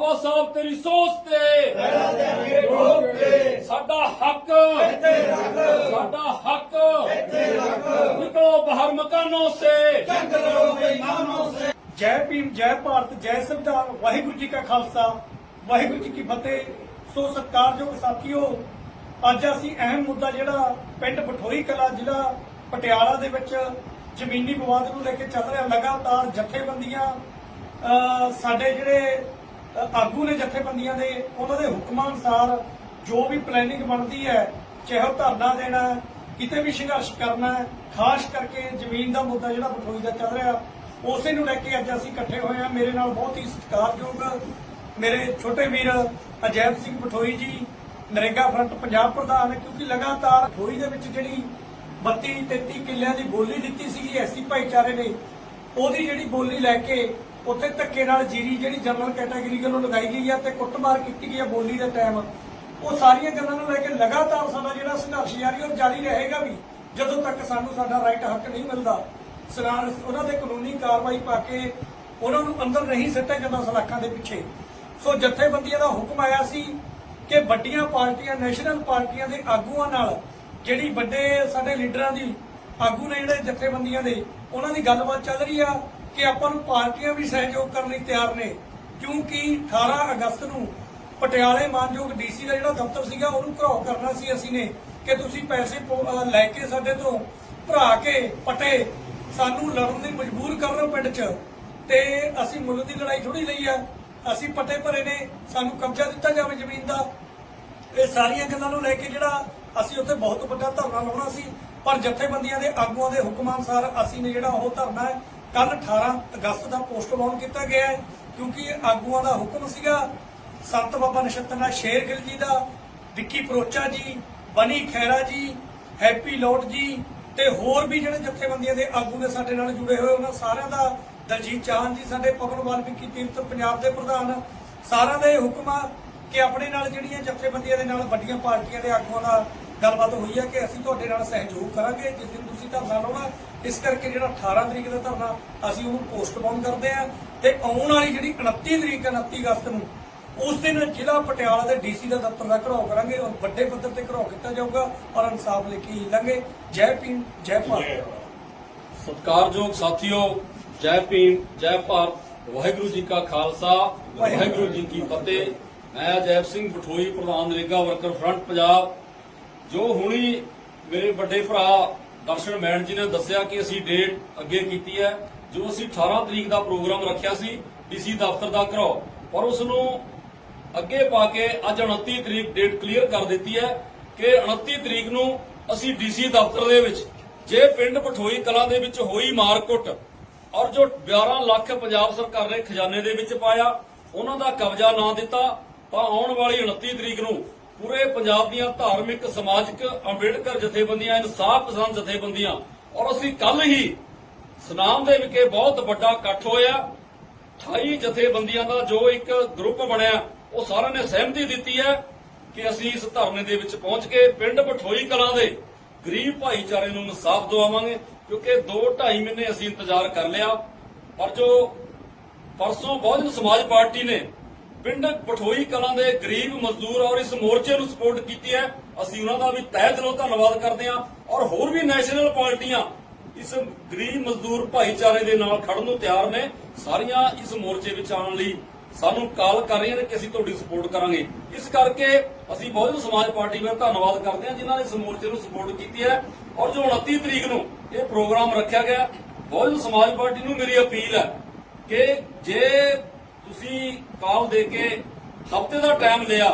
ਬਾਬਾ ਸਾਹਿਬ ਤੇਰੀ ਸੋਚ ਤੇ। ਪਹਿਰਾ ਦੇਾਂਗੇ ਠੋਕ ਕੇ ਸਾਡਾ ਹੱਕ। ਇੱਥੇ ਰੱਖ ਸਾਡਾ ਹੱਕ। ਇੱਥੇ ਰੱਖ ਨਿਕਲੋ ਬਾਹਰ ਮਕਾਨੋਂ ਸੇ। ਜੰਗ ਬੇਈਮਾਨੋਂ ਸੇ ਜੈ ਭੀਮ, ਜੈ ਭਾਰਤ, ਜੈ ਸੰਵਿਧਾਨ, ਵਾਹਿਗੁਰੂ ਜੀ ਕਾ ਖਾਲਸਾ। ਵਾਹਿਗੁਰੂ ਜੀ ਕੀ ਫਤਿਹ। ਸੋ ਸਤਿਕਾਰਯੋਗ ਸਾਥੀਓ, ਅੱਜ ਅਸੀਂ ਅਹਿਮ ਮੁੱਦਾ ਜਿਹੜਾ ਪਿੰਡ ਬਠੋਈ ਕਲਾ ਜ਼ਿਲ੍ਹਾ ਪਟਿਆਲਾ ਦੇ ਵਿੱਚ ਜ਼ਮੀਨੀ ਵਿਵਾਦ ਨੂੰ ਲੈ ਕੇ ਚੱਲ ਰਿਹਾ, ਲਗਾਤਾਰ ਜਥੇਬੰਦੀਆਂ ਸਾਡੇ ਜਿਹੜੇ ਆਗੂ ਨੇ ਜਥੇਬੰਦੀਆਂ ਦੇ ਉਹਨਾਂ ਦੇ ਹੁਕਮਾਂ ਅਨੁਸਾਰ ਜੋ ਵੀ ਪਲੈਨਿੰਗ ਬਣਦੀ ਹੈ, ਚਾਹੇ ਉਹ ਧਰਨਾ ਦੇਣਾ ਕਿਤੇ ਵੀ ਸੰਘਰਸ਼ ਕਰਨਾ ਖਾਸ ਕਰਕੇ ਜ਼ਮੀਨ ਦਾ ਮੁੱਦਾ ਜਿਹੜਾ ਬਠੋਈ ਦਾ ਚੱਲ ਰਿਹਾ, ਉਸੇ ਨੂੰ ਲੈ ਕੇ ਅੱਜ ਅਸੀਂ ਇਕੱਠੇ ਹੋਏ ਹਾਂ। ਮੇਰੇ ਨਾਲ ਬਹੁਤ ਹੀ ਸਤਿਕਾਰਯੋਗ ਮੇਰੇ ਛੋਟੇ ਵੀਰ ਅਜੈਬ ਸਿੰਘ ਬਠੋਈ ਜੀ, ਨਰੇਗਾ ਫਰੰਟ ਪੰਜਾਬ ਪ੍ਰਧਾਨ, ਕਿਉਂਕਿ ਲਗਾਤਾਰ ਬਠੋਈ ਦੇ ਵਿੱਚ ਜਿਹੜੀ 32 33 ਕਿੱਲਿਆਂ ਦੀ ਬੋਲੀ ਦਿੱਤੀ ਸੀਗੀ ਐਸੀ ਭਾਈਚਾਰੇ ਨੇ, ਉਹਦੀ ਜਿਹੜੀ ਬੋਲੀ ਲੈ ਕੇ ਉੱਥੇ ਧੱਕੇ ਨਾਲ ਜੀਰੀ ਜਿਹੜੀ ਜਨਰਲ ਕੈਟਾਗਰੀ ਵੱਲੋਂ ਲਗਾਈ ਗਈ ਆ ਤੇ ਕੁੱਟਮਾਰ ਕੀਤੀ ਗਈ ਹੈ ਬੋਲੀ ਦੇ ਟਾਈਮ ਉਹ ਸਾਰੀਆਂ ਗੱਲਾਂ ਨੂੰ ਲੈ ਕੇ ਲਗਾਤਾਰ ਸਾਡਾ ਜਿਹੜਾ ਸੰਘਰਸ਼ ਜਾਰੀ ਔਰ ਜਾਰੀ ਰਹੇਗਾ ਵੀ ਜਦੋਂ ਤੱਕ ਸਾਨੂੰ ਸਾਡਾ ਰਾਈਟ ਹੱਕ ਨਹੀਂ ਮਿਲਦਾ। ਸਲਾਰ ਉਹਨਾਂ ਤੇ ਕਾਨੂੰਨੀ ਕਾਰਵਾਈ ਪਾ ਕੇ ਉਹਨਾਂ ਨੂੰ ਅੰਦਰ ਨਹੀਂ ਸਿੱਟਿਆ ਜਾਂਦਾ ਸਲਾਖਾਂ ਦੇ ਪਿੱਛੇ। ਸੋ ਜਥੇਬੰਦੀਆਂ ਦਾ ਹੁਕਮ ਆਇਆ ਸੀ ਕਿ ਵੱਡੀਆਂ ਪਾਰਟੀਆਂ ਨੈਸ਼ਨਲ ਪਾਰਟੀਆਂ ਦੇ ਆਗੂਆਂ ਨਾਲ ਜਿਹੜੀ ਵੱਡੇ ਸਾਡੇ ਲੀਡਰਾਂ ਦੀ ਆਗੂ ਨੇ ਜਿਹੜੇ ਜਥੇਬੰਦੀਆਂ ਦੇ, ਉਹਨਾਂ ਦੀ ਗੱਲਬਾਤ ਚੱਲ ਰਹੀ ਆ। ਕਿ ਆਪਾਂ ਨੂੰ ਪਾਰਟੀਆਂ ਵੀ ਸਹਿਯੋਗ ਕਰਨ ਲਈ ਤਿਆਰ ਨੇ, ਕਿਉਂਕਿ 18 ਅਗਸਤ ਨੂੰ ਪਟਿਆਲੇ ਮਾਨਯੋਗ ਡੀਸੀ ਦਾ ਜਿਹੜਾ ਦਫ਼ਤਰ ਸੀਗਾ, ਉਹਨੂੰ ਘਰਾਓ ਕਰਨਾ ਸੀ ਅਸੀਂ ਨੇ ਕਿ ਤੁਸੀਂ ਪੈਸੇ ਲੈ ਕੇ ਸਾਡੇ ਤੋਂ ਭਰਾ ਕੇ, ਪਟੇ ਸਾਨੂੰ ਲੜਨ ਲਈ ਮਜਬੂਰ ਕਰ ਰਹੇ ਪਿੰਡ 'ਚ। ਤੇ ਅਸੀਂ ਮੁੱਲ ਦੀ ਲੜਾਈ ਥੋੜੀ ਲਈ ਆ। ਅਸੀਂ ਪੱਟੇ ਭਰੇ ਨੇ, ਸਾਨੂੰ ਕਬਜ਼ਾ ਦਿੱਤਾ ਜਾਵੇ ਜ਼ਮੀਨ ਦਾ। ਇਹ ਸਾਰੀਆਂ ਗੱਲਾਂ ਨੂੰ ਲੈ ਕੇ ਜਿਹੜਾ ਅਸੀਂ ਉੱਥੇ ਬਹੁਤ ਵੱਡਾ ਧਰਨਾ ਲਾਉਣਾ ਸੀ, ਪਰ ਜਥੇਬੰਦੀਆਂ ਦੇ ਆਗੂਆਂ ਦੇ ਹੁਕਮਾਂ ਅਨੁਸਾਰ ਅਸੀਂ ਨੇ ਜਿਹੜਾ ਉਹ ਧਰਨਾ ਹੈ ਕੱਲ 18 ਅਗਸਤ ਦਾ ਪੋਸਟਪੋਨ ਕੀਤਾ ਗਿਆ ਹੈ, ਕਿਉਂਕਿ ਆਗੂਆਂ ਦਾ ਹੁਕਮ ਸੀਗਾ। ਸੰਤ ਬਾਬਾ ਨਛੱਤਰਨਾਥ ਸ਼ੇਰਗਿੱਲ ਜੀ ਦਾ, ਵਿੱਕੀ ਪਰੋਚਾ ਜੀ, ਬਨੀ ਖੈਰਾ ਜੀ, ਹੈਪੀ ਲੋਟ ਜੀ ਤੇ ਹੋਰ ਵੀ ਜਿਹੜੇ ਜਥੇਬੰਦੀਆਂ ਦੇ ਆਗੂ ਨੇ ਸਾਡੇ ਨਾਲ ਜੁੜੇ ਹੋਏ, ਉਹਨਾਂ ਸਾਰਿਆਂ ਦਾ ਦਲਜੀਤ ਚਾਹਨ ਜੀ, ਸਾਡੇ ਪਵਨ ਵਾਲਮੀਕੀ ਤੀਰਥ ਪੰਜਾਬ ਦੇ ਪ੍ਰਧਾਨ, ਸਾਰਿਆਂ ਦਾ ਇਹ ਹੁਕਮ ਆ ਕਿ ਆਪਣੇ ਨਾਲ ਜਿਹੜੀਆਂ ਜਥੇਬੰਦੀਆਂ ਦੇ ਨਾਲ ਵੱਡੀਆਂ ਪਾਰਟੀਆਂ ਦੇ ਆਗੂਆਂ ਦਾ ਗੱਲਬਾਤ ਹੋਈ ਹੈ ਕਿ ਅਸੀਂ ਤੁਹਾਡੇ ਨਾਲ ਸਹਿਯੋਗ ਕਰਾਂਗੇ, ਜਿਸ ਦਿਨ ਤੁਸੀਂ ਧਰਨਾ ਲਾਉਣਾ, ਇਸ ਕਰਕੇ ਜਿਹੜਾ 18 ਤਰੀਕ ਦਾ ਧਰਨਾ, ਅਸੀਂ ਉਹਨੂੰ ਪੋਸਟਪੋਨ ਕਰਦੇ ਆ ਤੇ ਆਉਣ ਵਾਲੀ ਜਿਹੜੀ 29 ਤਰੀਕ 29 ਅਗਸਤ ਨੂੰ, ਉਸ ਦਿਨ ਜ਼ਿਲ੍ਹਾ ਪਟਿਆਲਾ ਦੇ ਡੀਸੀ ਦਾ ਦਫ਼ਤਰ ਦਾ ਘਰਾਓ ਕਰਾਂਗੇ ਔਰ ਵੱਡੇ ਪੱਧਰ ਤੇ ਘਰਾਓ ਕੀਤਾ ਜਾਊਗਾ ਔਰ ਇਨਸਾਫ ਲੈ ਕੇ ਲਾਂਗੇ ਜੈ ਭੀਮ, ਜੈ ਭਾਰਤ। ਸਤਿਕਾਰਯੋਗ ਸਾਥੀਓ, ਜੈ ਭੀਮ, ਜੈ ਭਾਰਤ। ਵਾਹਿਗੁਰੂ ਜੀ ਕਾ ਖਾਲਸਾ, ਵਾਹਿਗੁਰੂ ਜੀ ਕੀ ਫਤਿਹ। ਮੈਂ ਅਜੈਬ ਸਿੰਘ ਬਠੋਈ, ਪ੍ਰਧਾਨ ਨਰੇਗਾ ਵਰਕਰ ਫਰੰਟ ਪੰਜਾਬ। ਜੋ ਹੁਣੀ ਮੇਰੇ ਵੱਡੇ ਭਰਾ ਦਰਸ਼ਨ ਮੈਨ ਜੀ ਨੇ ਦੱਸਿਆ ਕਿ ਅਸੀਂ ਡੇਟ ਅੱਗੇ ਕੀਤੀ ਹੈ, ਜੋ ਅਸੀਂ 18 ਤਰੀਕ ਦਾ ਪ੍ਰੋਗਰਾਮ ਰੱਖਿਆ ਸੀ, ਡੀਸੀ ਦਫ਼ਤਰ ਦਾ ਘਰੋ, ਪਰ ਉਸ ਨੂੰ ਅੱਗੇ ਪਾ ਕੇ ਅੱਜ 29 ਤਰੀਕ ਡੇਟ ਕਲੀਅਰ ਕਰ ਦਿੱਤੀ ਹੈ ਕਿ 29 ਤਰੀਕ ਨੂੰ ਅਸੀਂ ਡੀਸੀ ਦਫ਼ਤਰ ਦੇ ਵਿੱਚ, ਜੇ ਪਿੰਡ ਪਠੋਈ ਕਲਾਂ ਦੇ ਵਿੱਚ ਹੋਈ ਮਾਰਕੁੱਟ ਔਰ ਜੋ 11 ਲੱਖ ਪੰਜਾਬ ਸਰਕਾਰ ਨੇ ਖਜ਼ਾਨੇ ਦੇ ਵਿੱਚ ਪਾਇਆ, ਉਹਨਾਂ ਦਾ ਕਬਜ਼ਾ ਨਾ ਦਿੱਤਾ, ਤਾਂ ਆਉਣ ਵਾਲੀ 29 ਤਰੀਕ ਨੂੰ ਪੂਰੇ ਪੰਜਾਬ ਦੀਆਂ ਧਾਰਮਿਕ, ਸਮਾਜਿਕ, ਅੰਬੇਡਕਰ ਜਥੇਬੰਦੀਆਂ, ਇਨਸਾਫ ਪਸੰਦ ਜਥੇਬੰਦੀਆਂ। ਔਰ ਅਸੀਂ ਕੱਲ ਹੀ ਸਨਾਮ ਦੇ ਵਿਖੇ ਬਹੁਤ ਵੱਡਾ ਇਕੱਠ ਹੋਇਆ। 28 ਜਥੇਬੰਦੀਆਂ ਦਾ ਜੋ ਇੱਕ ਗਰੁੱਪ ਬਣਿਆ, ਉਹ ਸਾਰਿਆਂ ਨੇ ਸਹਿਮਤੀ ਦਿੱਤੀ ਹੈ ਕਿ ਅਸੀਂ ਇਸ ਧਰਨੇ ਦੇ ਵਿੱਚ ਪਹੁੰਚ ਕੇ ਪਿੰਡ ਬਠੋਈ ਕਲਾਂ ਦੇ ਗਰੀਬ ਭਾਈਚਾਰੇ ਨੂੰ ਇਨਸਾਫ ਦਿਵਾਵਾਂਗੇ, ਕਿਉਂਕਿ 2.5 ਮਹੀਨੇ ਅਸੀਂ ਇੰਤਜ਼ਾਰ ਕਰ ਲਿਆ। ਪਰ ਜੋ ਪਰਸੋਂ ਬਹੁਜਨ ਸਮਾਜ ਪਾਰਟੀ ਨੇ ਪਿੰਡ ਪਠੋਈ ਕਲਾਂ ਦੇ ਗਰੀਬ ਮਜ਼ਦੂਰ ਔਰ ਇਸ ਮੋਰਚੇ ਨੂੰ ਸਪੋਰਟ ਕੀਤੀ ਹੈ। ਅਸੀਂ ਉਹਨਾਂ ਦਾ ਵੀ ਤਹਿ ਦਿਲੋਂ ਧੰਨਵਾਦ ਕਰਦੇ ਹਾਂ ਔਰ ਹੋਰ ਵੀ ਨੈਸ਼ਨਲ ਪਾਰਟੀਆਂ ਇਸ ਗਰੀਬ ਮਜ਼ਦੂਰ ਭਾਈਚਾਰੇ ਦੇ ਨਾਲ ਖੜਨ ਨੂੰ ਤਿਆਰ ਨੇ। ਸਾਰੀਆਂ ਇਸ ਮੋਰਚੇ ਵਿੱਚ ਆਉਣ ਲਈ ਸਾਨੂੰ ਕਾਲ ਕਰ ਰਹੀਆਂ ਨੇ ਕਿ ਅਸੀਂ ਤੁਹਾਡੀ ਸਪੋਰਟ ਕਰਾਂਗੇ। ਇਸ ਕਰਕੇ ਅਸੀਂ ਬਹੁਜਨ ਸਮਾਜ ਪਾਰਟੀ ਦਾ ਧੰਨਵਾਦ ਕਰਦੇ ਹਾਂ ਜਿਨ੍ਹਾਂ ਨੇ ਇਸ ਮੋਰਚੇ ਨੂੰ ਸਪੋਰਟ ਕੀਤੀ ਹੈ। ਔਰ ਜੋ 29 ਤਰੀਕ ਨੂੰ ਇਹ ਪ੍ਰੋਗਰਾਮ ਰੱਖਿਆ ਗਿਆ, ਬਹੁਜਨ ਸਮਾਜ ਪਾਰਟੀ ਨੂੰ ਮੇਰੀ ਅਪੀਲ ਹੈ ਕਿ ਜੇ ਤੁਸੀਂ ਕਾਲ ਦੇ ਕੇ ਹਫ਼ਤੇ ਦਾ ਟਾਈਮ ਲਿਆ,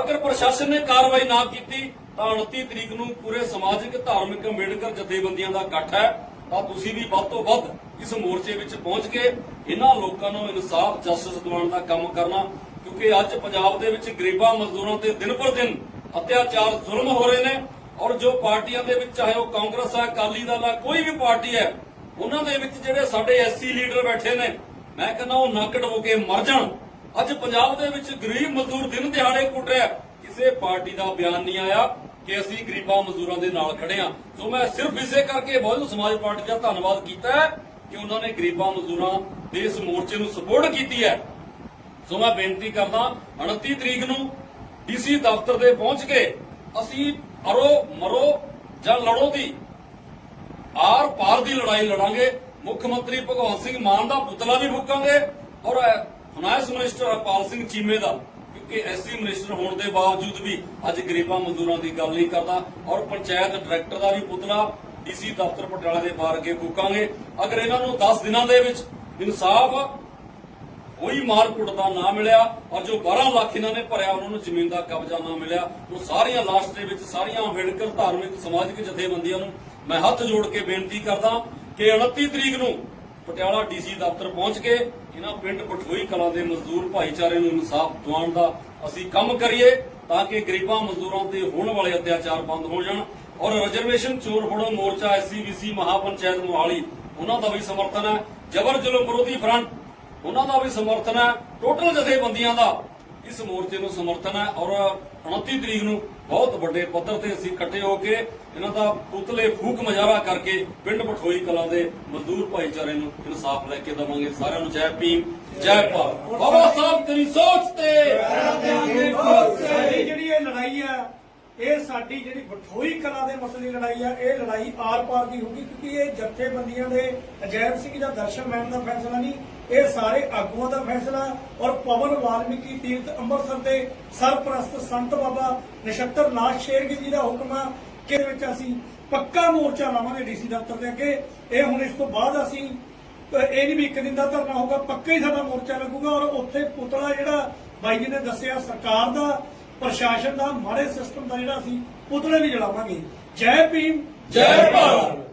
ਅਗਰ ਪ੍ਰਸ਼ਾਸਨ ਨੇ ਕਾਰਵਾਈ ਨਾ ਕੀਤੀ, ਤਾਂ 29 ਤਰੀਕ ਨੂੰ ਪੂਰੇ ਸਮਾਜਿਕ, ਧਾਰਮਿਕ ਅੰਬੇਡਕਰ ਜਥੇਬੰਦੀਆਂ ਦਾ ਇਕੱਠ ਹੈ। ਤਾਂ ਤੁਸੀਂ ਵੀ ਵੱਧ ਤੋਂ ਵੱਧ ਇਸ ਮੋਰਚੇ ਵਿੱਚ ਪਹੁੰਚ ਕੇ ਇਹਨਾਂ ਲੋਕਾਂ ਨੂੰ ਇਨਸਾਫ, ਜਸਟਿਸ ਦਿਵਾਉਣ ਦਾ ਕੰਮ ਕਰਨਾ, ਕਿਉਂਕਿ ਅੱਜ ਪੰਜਾਬ ਦੇ ਵਿੱਚ ਗਰੀਬਾਂ ਮਜ਼ਦੂਰਾਂ ਤੇ ਦਿਨ ਪਰ ਦਿਨ ਅਤਿਆਚਾਰ ਜ਼ੁਲਮ ਹੋ ਰਹੇ ਨੇ ਔਰ ਜੋ ਪਾਰਟੀਆਂ ਦੇ ਵਿੱਚ, ਚਾਹੇ ਉਹ ਕਾਂਗਰਸ ਹੈ, ਅਕਾਲੀ ਦਲ ਹੈ, ਕੋਈ ਵੀ ਪਾਰਟੀ ਹੈ, ਉਹਨਾਂ ਦੇ ਵਿੱਚ ਜਿਹੜੇ ਸਾਡੇ ਐਸਸੀ ਲੀਡਰ ਬੈਠੇ ਨੇ ਮੈਂ ਕਹਿੰਦਾ ਉਹ ਨੱਕ ਹੋ ਕੇ ਮਰ ਜਾਣ। ਅੱਜ ਪੰਜਾਬ ਦੇ ਵਿੱਚ ਗਰੀਬ ਮਜ਼ਦੂਰ ਦਿਨ ਦਿਹਾੜੇ ਕੁੱਟ ਰਿਹਾ ਕਿਸੇ ਪਾਰਟੀ ਦਾ ਬਿਆਨ ਨਹੀਂ ਆਇਆ ਕਿ ਅਸੀਂ ਗਰੀਬਾਂ ਮਜ਼ਦੂਰਾਂ ਦੇ ਨਾਲ ਖੜੇ ਹਾਂ। ਸੋ ਮੈਂ ਸਿਰਫ ਇਸੇ ਕਰਕੇ ਬਹੁਜਨ ਸਮਾਜ ਪਾਰਟੀ ਦਾ ਧੰਨਵਾਦ ਕੀਤਾ ਕਿ ਉਹਨਾਂ ਨੇ ਗਰੀਬਾਂ ਮਜ਼ਦੂਰਾਂ ਦੇ ਇਸ ਮੋਰਚੇ ਨੂੰ ਸਪੋਰਟ ਕੀਤੀ ਹੈ। ਸੋ ਮੈਂ ਬੇਨਤੀ ਕਰਦਾ 29 ਤਰੀਕ ਨੂੰ ਡੀਸੀ ਦਫ਼ਤਰ ਦੇ ਪਹੁੰਚ ਕੇ ਅਸੀਂ ਅਰੋ ਮਰੋ ਜਾਂ ਲੜੋ ਦੀ ਆਰ ਪਾਰ ਦੀ ਲੜਾਈ ਲੜਾਂਗੇ। ਮੁੱਖ ਮੰਤਰੀ ਭਗਵੰਤ ਸਿੰਘ ਮਾਨ ਦਾ ਪੁਤਲਾ ਵੀ ਫੂਕਾਂਗੇ। ਔਰ ਫਾਈਨਾਂਸ ਮਿਨਿਸਟਰ ਹਰਪਾਲ ਸਿੰਘ ਚੀਮੇ ਦਾ, ਕਿਉਂਕਿ ਐਸਸੀ ਮਿਨਿਸਟਰ ਹੋਣ ਦੇ ਬਾਵਜੂਦ ਵੀ ਅੱਜ ਗਰੀਬਾਂ ਮਜ਼ਦੂਰਾਂ ਦੀ ਗੱਲ ਨਹੀਂ ਕਰਦਾ। ਔਰ ਪੰਚਾਇਤ ਡਾਇਰੈਕਟਰ ਦਾ ਵੀ ਪੁਤਲਾ ਡੀਸੀ ਦਫ਼ਤਰ ਪਟਿਆਲਾ ਦੇ ਬਾਹਰ ਅੱਗੇ ਫੂਕਾਂਗੇ। ਅਗਰ ਇਹਨਾਂ ਨੂੰ 10 ਦਿਨਾਂ ਦੇ ਵਿੱਚ ਇਨਸਾਫ ਕੋਈ ਮਾਰਕੁੱਟ ਦਾ ਨਾ ਮਿਲਿਆ, ਔਰ ਜੋ 12 ਲੱਖ ਇਹਨਾਂ ਨੇ ਭਰਿਆ, ਉਹਨਾਂ ਨੂੰ ਜ਼ਮੀਨ ਦਾ ਕਬਜ਼ਾ ਨਾ ਮਿਲਿਆ ਉਹ ਸਾਰੀਆਂ ਲਾਸਟ ਦੇ ਵਿੱਚ, ਸਾਰੀਆਂ ਅੰਬੇਡਕਰ ਧਾਰਮਿਕ, ਸਮਾਜਿਕ ਜਥੇਬੰਦੀਆਂ ਨੂੰ ਮੈਂ ਹੱਥ ਜੋੜ ਕੇ ਬੇਨਤੀ ਕਰਦਾ ਕਿ 29 ਤਰੀਕ ਨੂੰ ਪਟਿਆਲਾ ਡੀਸੀ ਦਫ਼ਤਰ ਪਹੁੰਚ ਕੇ ਇਹਨਾਂ ਪਿੰਡ ਪਠੋਈ ਕਲਾਂ ਦੇ ਮਜ਼ਦੂਰ ਭਾਈਚਾਰੇ ਨੂੰ ਇਨਸਾਫ ਦਿਵਾਉਣ ਦਾ ਅਸੀਂ ਕੰਮ ਕਰੀਏ ਤਾਂ ਕਿ ਗਰੀਬਾਂ ਮਜ਼ਦੂਰਾਂ ਤੇ ਹੋਣ ਵਾਲੇ ਅਤਿਆਚਾਰ ਬੰਦ ਹੋ ਜਾਣ ਔਰ ਰਿਜ਼ਰਵੇਸ਼ਨ ਚੋਰ ਫੜੋ ਮੋਰਚਾ ਐਸਸੀਬੀਸੀ ਮਹਾਪੰਚਾਇਤ ਮੋਹਾਲੀ, ਉਹਨਾਂ ਦਾ ਵੀ ਸਮਰਥਨ ਹੈ। ਜਬਰ ਜ਼ੁਲਮ ਵਿਰੋਧੀ ਫਰੰਟ ਉਹਨਾਂ ਦਾ ਵੀ ਸਮਰਥਨ ਹੈ। ਟੋਟਲ ਜਥੇਬੰਦੀਆਂ ਦਾ ਇਸ ਮੋਰਚੇ ਨੂੰ ਸਮਰਥਨ ਹੈ ਔਰ 29 ਤਰੀਕ ਨੂੰ ਬਹੁਤ ਵੱਡੇ ਪੱਧਰ ਤੇ ਅਸੀਂ ਇਕੱਠੇ ਹੋ ਕੇ ਇਹਨਾਂ ਦਾ ਪੁਤਲੇ ਫੂਕ ਮਜਾਰਾ ਕਰਕੇ ਪਿੰਡ ਪਠੋਈ ਕਲਾਂ ਦੇ ਮਜ਼ਦੂਰ ਭਾਈਚਾਰੇ ਨੂੰ ਇਨਸਾਫ ਲੈ ਕੇ ਦਵਾਂਗੇ। ਸਾਰਿਆਂ ਨੂੰ ਜੈ ਭੀਮ, ਜੈ ਭਾਰਤ। ਬਾਬਾ ਸਾਹਿਬ, ਤੇਰੀ ਸੋਚ ਤੇ। ਜਿਹੜੀ ਇਹ ਲੜਾਈ ਹੈ ਇਹ ਸਾਡੀ ਜਿਹੜੀ ਬਠੋਈ ਕਲਾ ਦੇ ਮਸਲੇ ਦੀ ਲੜਾਈ ਆ, ਇਹ ਲੜਾਈ ਆਰ-ਪਾਰ ਦੀ ਹੋਗੀ ਕਿਉਂਕਿ ਇਹ ਜਥੇਬੰਦੀਆਂ ਦੇ ਅਜੈਬ ਸਿੰਘ ਦਾ ਦਰਸ਼ਨ ਮੈਨ ਦਾ ਫੈਸਲਾ ਨਹੀਂ ਇਹ ਸਾਰੇ ਆਗੂਆਂ ਦਾ ਫੈਸਲਾ ਔਰ ਪਵਨ ਵਾਲਮੀਕੀ ਤੀਰਥ ਅੰਮ੍ਰਿਤਸਰ ਦੇ ਸਰਪ੍ਰਸਤ ਸੰਤ ਬਾਬਾ ਨਛੱਤਰ ਨਾਥ ਸ਼ੇਰਗੀ ਜੀ ਦਾ ਹੁਕਮ ਆ ਕਿ ਵਿੱਚ ਅਸੀਂ ਪੱਕਾ ਮੋਰਚਾ ਲਾਵਾਂਗੇ ਡੀਸੀ ਦਫ਼ਤਰ ਦੇ ਅੱਗੇ। ਇਹ ਹੁਣ ਇਸ ਤੋਂ ਬਾਅਦ ਅਸੀਂ ਇਹ ਨਹੀਂ ਵੀ ਇੱਕ ਦਿਨ ਦਾ ਧਰਨਾ ਹੋਊਗਾ, ਪੱਕਾ ਹੀ ਸਾਡਾ ਮੋਰਚਾ ਲੱਗੂਗਾ ਔਰ ਉੱਥੇ ਪੁਤਲਾ ਜਿਹੜਾ ਬਾਈ ਜੀ ਨੇ ਦੱਸਿਆ ਸਰਕਾਰ ਦਾ, ਪ੍ਰਸ਼ਾਸਨ ਦਾ, ਮਾੜੇ ਸਿਸਟਮ ਦਾ ਜਿਹੜਾ ਅਸੀਂ ਪੁਤਲੇ ਵੀ ਜਲਾਵਾਂਗੇ। ਜੈ ਭੀਮ, ਜੈ ਭਾਰਤ।